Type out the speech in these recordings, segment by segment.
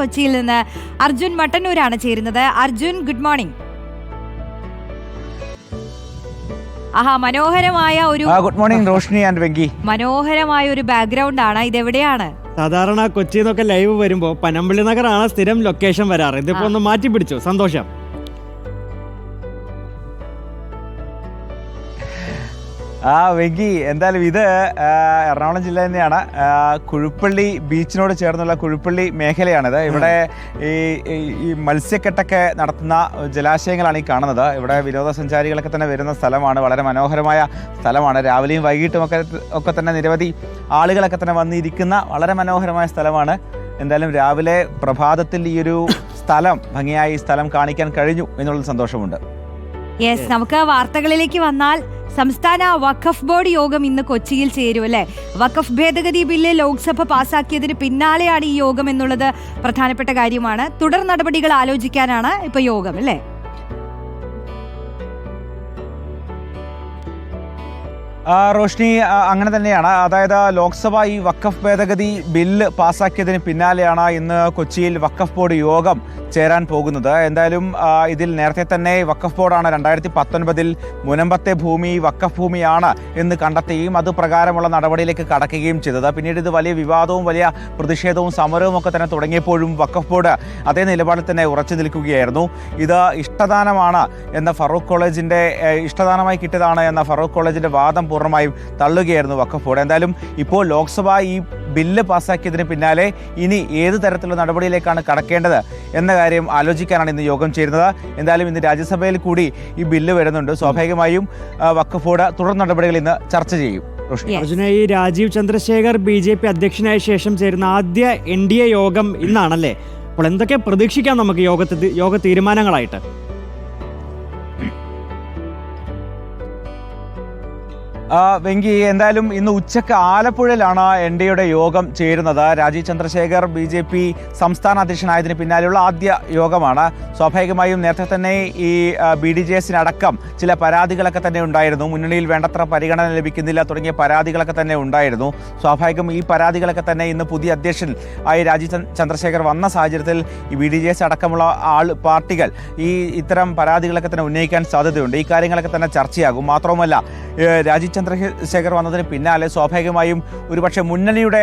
കൊച്ചിയിൽ നിന്ന് അർജുൻ മട്ടന്നൂരാണ് ചേരുന്നത്. അർജുൻ ഗുഡ് മോർണിംഗ് ആഹാ മനോഹരമായ ഒരു good morning Roshni and Venki. മനോഹരമായ ഒരു ബാക്ക്ഗ്രൗണ്ട് ആണ്. ഇത് എവിടെയാണ് സാധാരണ കൊച്ചിയിൽ നിന്നൊക്കെ ലൈവ് വരുമ്പോൾ പനമ്പള്ളി നഗറാണ് സ്ഥിരം ലൊക്കേഷൻ വരാറ്. ഇതിപ്പോ ഒന്ന് മാറ്റി പിടിച്ചു സന്തോഷം. ആ വെങ്കി എന്തായാലും ഇത് എറണാകുളം ജില്ല തന്നെയാണ്. കുഴുപ്പള്ളി ബീച്ചിനോട് ചേർന്നുള്ള കുഴുപ്പള്ളി മേഖലയാണിത്. ഇവിടെ ഈ ഈ- മത്സ്യക്കെട്ടൊക്കെ നടത്തുന്ന ജലാശയങ്ങളാണ് ഈ കാണുന്നത്. ഇവിടെ വിനോദസഞ്ചാരികളൊക്കെ തന്നെ വരുന്ന സ്ഥലമാണ്. വളരെ മനോഹരമായ സ്ഥലമാണ്. രാവിലെയും വൈകിട്ടും ഒക്കെ ഒക്കെ തന്നെ നിരവധി ആളുകളൊക്കെ തന്നെ വന്നിരിക്കുന്ന വളരെ മനോഹരമായ സ്ഥലമാണ്. എന്തായാലും രാവിലെ പ്രഭാതത്തിൽ ഈ ഒരു സ്ഥലം ഭംഗിയായി സ്ഥലം കാണിക്കാൻ കഴിഞ്ഞു എന്നുള്ള സന്തോഷമുണ്ട്. യെസ് നമുക്ക് വാർത്തകളിലേക്ക് വന്നാൽ സംസ്ഥാന വഖഫ് ബോർഡ് യോഗം ഇന്ന് കൊച്ചിയിൽ ചേരും അല്ലെ? വഖഫ് ഭേദഗതി ബില്ല് ലോക്സഭ പാസാക്കിയതിന് പിന്നാലെയാണ് ഈ യോഗം എന്നുള്ളത് പ്രധാനപ്പെട്ട കാര്യമാണ്. തുടർ നടപടികൾ ആലോചിക്കാനാണ് ഇപ്പൊ യോഗം അല്ലേ? റോഷ്നി അങ്ങനെ തന്നെയാണ്. അതായത് ലോക്സഭ ഈ വഖഫ് ഭേദഗതി ബില്ല് പാസാക്കിയതിന് പിന്നാലെയാണ് ഇന്ന് കൊച്ചിയിൽ വഖഫ് ബോർഡ് യോഗം ചേരാൻ പോകുന്നത്. എന്തായാലും ഇതിൽ നേരത്തെ തന്നെ വക്കഫ് ബോർഡാണ് രണ്ടായിരത്തി പത്തൊൻപതിൽ മുനമ്പത്തെ ഭൂമി വക്കഫ് ഭൂമിയാണ് എന്ന് കണ്ടെത്തുകയും അത് പ്രകാരമുള്ള നടപടിയിലേക്ക് കടക്കുകയും ചെയ്തത്. പിന്നീട് ഇത് വലിയ വിവാദവും വലിയ പ്രതിഷേധവും സമരവും ഒക്കെ തന്നെ തുടങ്ങിയപ്പോഴും വക്കഫ് ബോർഡ് അതേ നിലപാടിൽ തന്നെ ഉറച്ചു നിൽക്കുകയായിരുന്നു. ഇത് ഇഷ്ടദാനമാണ് എന്ന ഫറൂഖ് കോളേജിന്റെ ഇഷ്ടദാനമായി കിട്ടിയതാണ് എന്ന ഫറൂഖ് കോളേജിന്റെ വാദം പൂർണമായും തള്ളുകയായിരുന്നു വക്കഫ് ബോർഡ്. എന്തായാലും ഇപ്പോൾ ലോക്സഭ ഈ ബില്ല് പാസ്സാക്കിയതിന് പിന്നാലെ ഇനി ഏത് തരത്തിലുള്ള നടപടിയിലേക്കാണ് കടക്കേണ്ടത് എന്ന കാര്യം ആലോചിക്കാനാണ് ഇന്ന് യോഗം ചേരുന്നത്. എന്തായാലും ഇന്ന് രാജ്യസഭയിൽ കൂടി ഈ ബില്ല് വരുന്നുണ്ട്. സ്വാഭാവികമായും വഖഫ് തുടർ നടപടികൾ ഇന്ന് ചർച്ച ചെയ്യും. ഈ Rajeev Chandrasekhar B J P അധ്യക്ഷനായ ശേഷം ചേരുന്ന ആദ്യ എൻ ഡി എ യോഗം ഇന്നാണല്ലേ? അപ്പോൾ എന്തൊക്കെ പ്രതീക്ഷിക്കാം നമുക്ക് യോഗത്തിൽ യോഗ തീരുമാനങ്ങളായിട്ട്? വെങ്കി എന്തായാലും ഇന്ന് ഉച്ചയ്ക്ക് ആലപ്പുഴയിലാണ് എൻ ഡി എയുടെ യോഗം ചേരുന്നത്. Rajeev Chandrasekhar B J P സംസ്ഥാന അധ്യക്ഷനായതിന് പിന്നാലെയുള്ള ആദ്യ യോഗമാണ്. സ്വാഭാവികമായും നേരത്തെ തന്നെ ഈ ബി ഡി ജെ എസിനടക്കം ചില പരാതികളൊക്കെ തന്നെ ഉണ്ടായിരുന്നു. മുന്നണിയിൽ വേണ്ടത്ര പരിഗണന ലഭിക്കുന്നില്ല തുടങ്ങിയ പരാതികളൊക്കെ തന്നെ ഉണ്ടായിരുന്നു. സ്വാഭാവികം ഈ പരാതികളൊക്കെ തന്നെ ഇന്ന് പുതിയ അധ്യക്ഷൻ ആയി രാജീവ് ചന്ദ്രശേഖർ വന്ന സാഹചര്യത്തിൽ ഈ ബി ഡി ജെ എസ് അടക്കമുള്ള ആൾ പാർട്ടികൾ ഈ ഇത്തരം പരാതികളൊക്കെ തന്നെ ഉന്നയിക്കാൻ സാധ്യതയുണ്ട്. ഈ കാര്യങ്ങളൊക്കെ തന്നെ ചർച്ചയാകും. മാത്രവുമല്ല രാജീവ് ചന്ദ്രശേഖർ വന്നതിന് പിന്നാലെ സ്വാഭാവികമായും ഒരുപക്ഷെ മുന്നണിയുടെ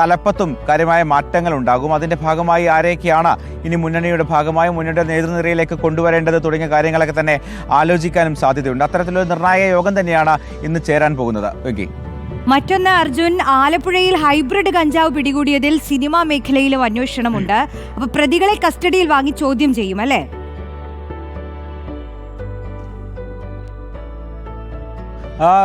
തലപ്പത്തും കാര്യമായ മാറ്റങ്ങൾ ഉണ്ടാകും. അതിന്റെ ഭാഗമായി ആരെയൊക്കെയാണ് ഇനി മുന്നണിയുടെ ഭാഗമായി മുന്നണിയുടെ നേതൃനിരയിലേക്ക് കൊണ്ടുവരേണ്ടത് തുടങ്ങിയ കാര്യങ്ങളൊക്കെ തന്നെ ആലോചിക്കാനും സാധ്യതയുണ്ട്. അത്തരത്തിലൊരു നിർണായക യോഗം തന്നെയാണ് ഇന്ന് ചേരാൻ പോകുന്നത്. വെങ്കി. മറ്റൊന്ന് അർജുൻ ആലപ്പുഴയിൽ ഹൈബ്രിഡ് കഞ്ചാവ് പിടികൂടിയതിൽ സിനിമാ മേഖലയിലും അന്വേഷണമുണ്ട്. അപ്പൊ പ്രതികളെ കസ്റ്റഡിയിൽ വാങ്ങി ചോദ്യം ചെയ്യും അല്ലേ?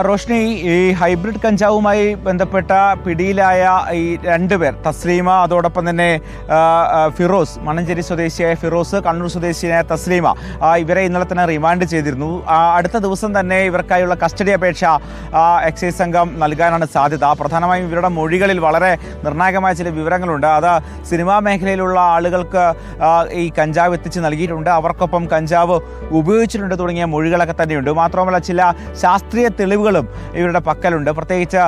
റോഷ്നി ഈ ഹൈബ്രിഡ് കഞ്ചാവുമായി ബന്ധപ്പെട്ട പിടിയിലായ ഈ രണ്ടുപേർ തസ്ലീമ അതോടൊപ്പം തന്നെ ഫിറോസ് മണഞ്ചേരി സ്വദേശിയായ ഫിറോസ് കണ്ണൂർ സ്വദേശിയായ തസ്ലീമ ഇവരെ ഇന്നലെ തന്നെ റിമാൻഡ് ചെയ്തിരുന്നു. അടുത്ത ദിവസം തന്നെ ഇവർക്കായുള്ള കസ്റ്റഡി അപേക്ഷ എക്സൈസ് സംഘം നൽകാനാണ് സാധ്യത. പ്രധാനമായും ഇവരുടെ മൊഴികളിൽ വളരെ നിർണായകമായ ചില വിവരങ്ങളുണ്ട്. അത് സിനിമാ മേഖലയിലുള്ള ആളുകൾക്ക് ഈ കഞ്ചാവ് എത്തിച്ച് നൽകിയിട്ടുണ്ട്. അവർക്കൊപ്പം കഞ്ചാവ് ഉപയോഗിച്ചിട്ടുണ്ട് തുടങ്ങിയ മൊഴികളൊക്കെ തന്നെയുണ്ട്. മാത്രമല്ല ചില ശാസ്ത്രീയ തെളിവുകളും ഇവരുടെ പക്കലുണ്ട്. പ്രത്യേകിച്ച്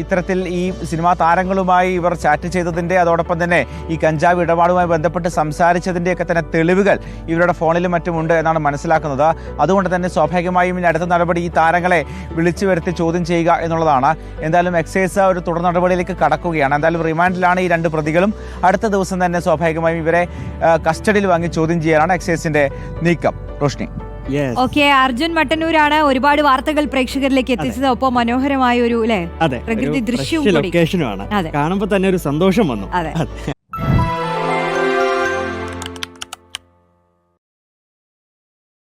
ഇത്തരത്തിൽ ഈ സിനിമാ താരങ്ങളുമായി ഇവർ ചാറ്റ് ചെയ്തതിന്റെ അതോടൊപ്പം തന്നെ ഈ കഞ്ചാവ് ഇടപാടുമായി ബന്ധപ്പെട്ട് സംസാരിച്ചതിന്റെയൊക്കെ തന്നെ തെളിവുകൾ ഇവരുടെ ഫോണിലും മറ്റുമുണ്ട് എന്നാണ് മനസ്സിലാക്കുന്നത്. അതുകൊണ്ട് തന്നെ സ്വാഭാവികമായും ഇനി അടുത്ത നടപടി ഈ താരങ്ങളെ വിളിച്ചു വരുത്തി ചോദ്യം ചെയ്യുക എന്നുള്ളതാണ്. എന്തായാലും എക്സൈസ് ഒരു തുടർ നടപടിയിലേക്ക് കടക്കുകയാണ്. എന്തായാലും റിമാൻഡിലാണ് ഈ രണ്ട് പ്രതികളും. അടുത്ത ദിവസം തന്നെ സ്വാഭാവികമായും ഇവരെ കസ്റ്റഡിയിൽ വാങ്ങി ചോദ്യം ചെയ്യാനാണ് എക്സൈസിന്റെ നീക്കം. റോഷ്നി. ഓക്കെ അർജുൻ മട്ടന്നൂരാണ് ഒരുപാട് വാർത്തകൾ പ്രേക്ഷകരിലേക്ക് എത്തിച്ചത്. ഒപ്പം മനോഹരമായ ഒരു അല്ലെ പ്രകൃതി ദൃശ്യവും കൂടി. ലൊക്കേഷനുമാണ് അതെ. കാണുമ്പോൾ തന്നെ ഒരു സന്തോഷം വന്നു. അതെ.